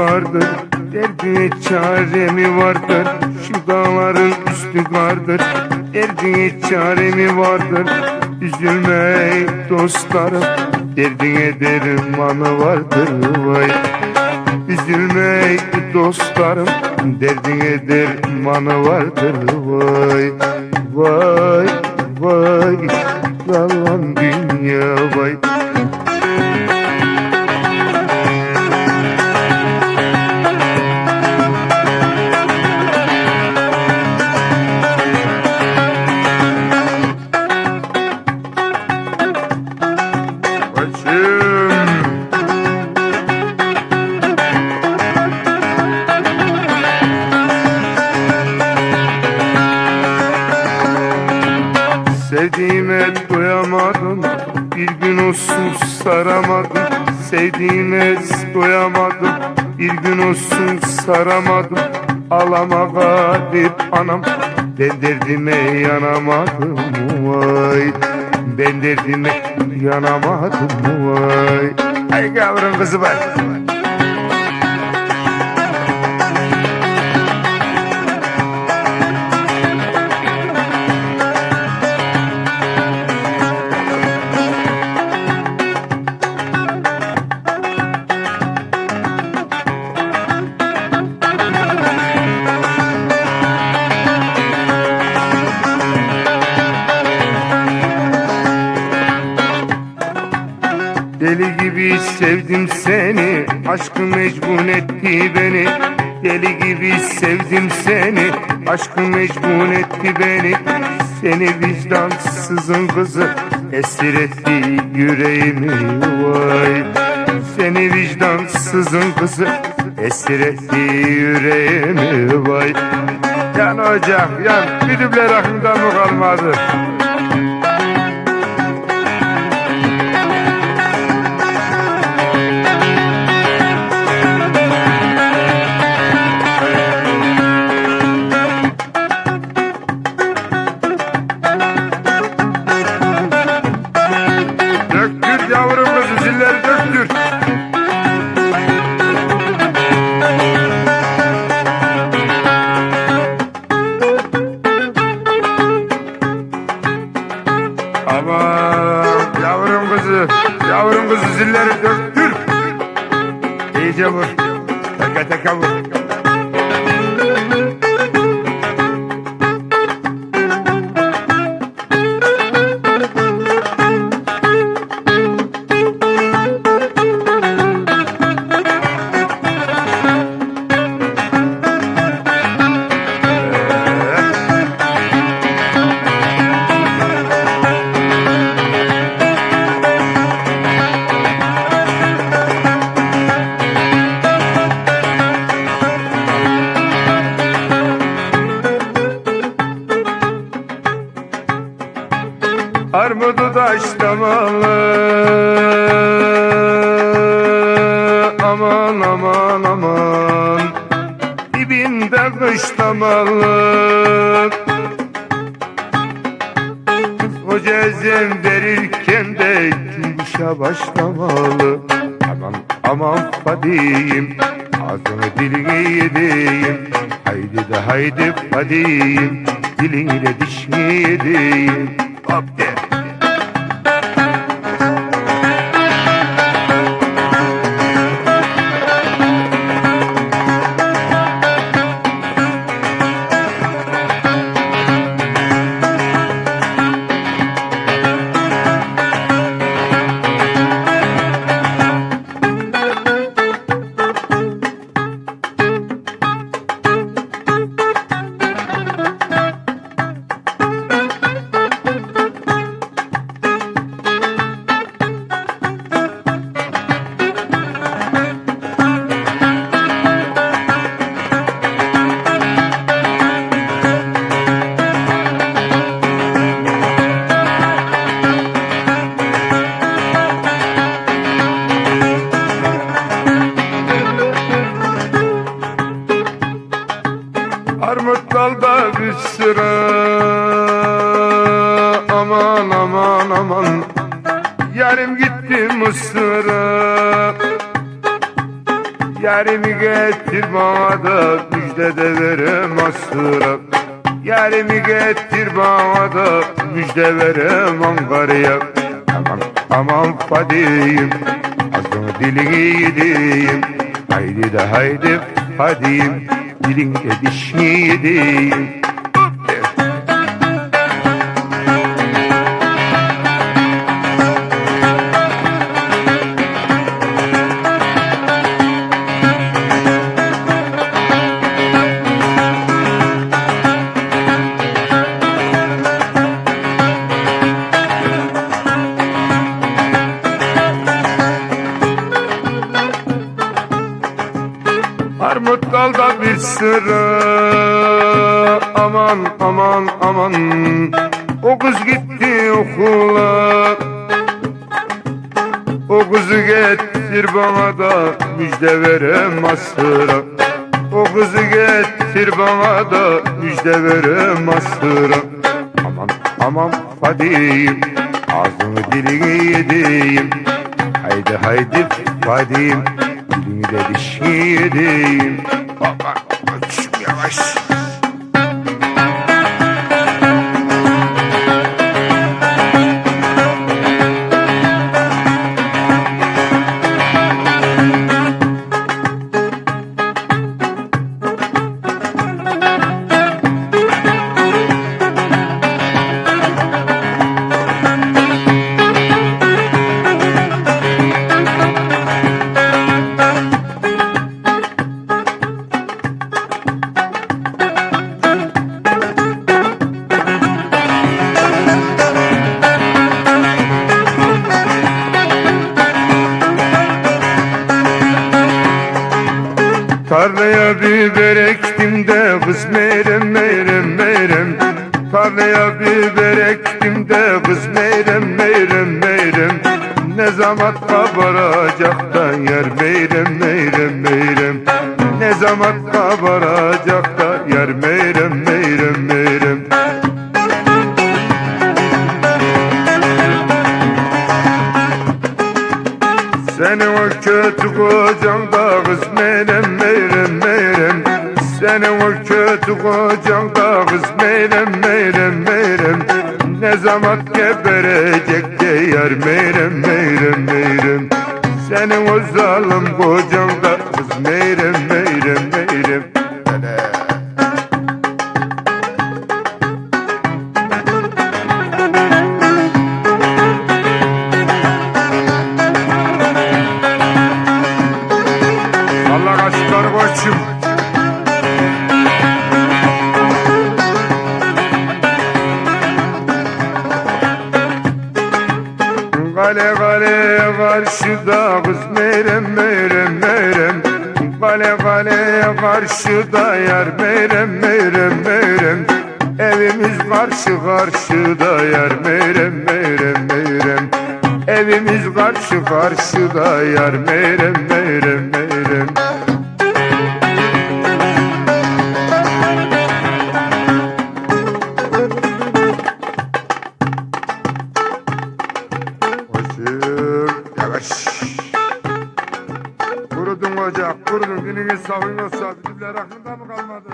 kardır Derdine çare mi vardır. Şu dağların üstü kardır Derdine çare mi vardır. Üzülme dostlarım. Derdine dermanı vardır vay. Üzülme dostlarım. Derdine dermanı vardır vay. Vay vay. Yalan dünya vay gün olsun saramadım. Sevdiğime doyamadım Bir gün olsun saramadım. Alama garip anam. Ben derdime yanamadım vay. Ben derdime yanamadım vay. Ay yavrum kızı var gibi sevdim seni. Aşkı mecbun etti beni. Deli gibi sevdim seni. Aşkı mecbun etti beni. Seni vicdansızın kızı Esir etti yüreğimi vay. Seni vicdansızın kızı Esir etti yüreğimi vay. Yan hocam yan Düdümler aklımda mı kalmadı Welcome. Armudu taşlamalı Aman aman aman. Dibinde kışlamalı Hoca ezem verirken de Gülüşe başlamalı Aman aman fadiyim Ağzını dilini yedeyim Haydi de haydi fadiyim Dilini dişini yedeyim Hop de Yarım gitti Mısır'a. Yarimi getir bana da müjde de verem asıra Yarimi getir bana da müjde verem Ankara'ya. Aman aman fadiyim Ağzını dilini yediyim Haydi de haydi fadiyim Dilinde dişini yediyim sıra Aman aman aman. O kız gitti okula. O kızı getir bana da müjde verem asıra. O kızı getir bana da müjde verem asıra. Aman aman fadiyim Ağzını dilini yediyim. Haydi haydi fadiyim Dilini de dişini yediyim. Baba açım Nice. Kız meyrem meyrem meyrem. Tarlaya biber ektim de kız meyrem meyrem meyrem. Ne zaman kabaracak da yer meyrem meyrem meyrem. Ne zaman kabaracak da yer meyrem meyrem meyrem. Senin o kötü kocan da kız meyrem meyrem meyrem Senin o kötü kocan da kız meyrem meyrem meyrem Ne zaman geberecek de yar meyrem meyrem meyrem Senin o zalim kocan da kız meyrem meyrem meyrem. Allah kaşıkları koçum. Karşıda kız meyrem meyrem meyrem. Kale kale karşıda yar meyrem meyrem meyrem. Evimiz karşı karşıda yar meyrem meyrem meyrem. Evimiz karşı karşıda yar meyrem meyrem meyrem. Koçum Olsa bizimler aklında mı kalmadı?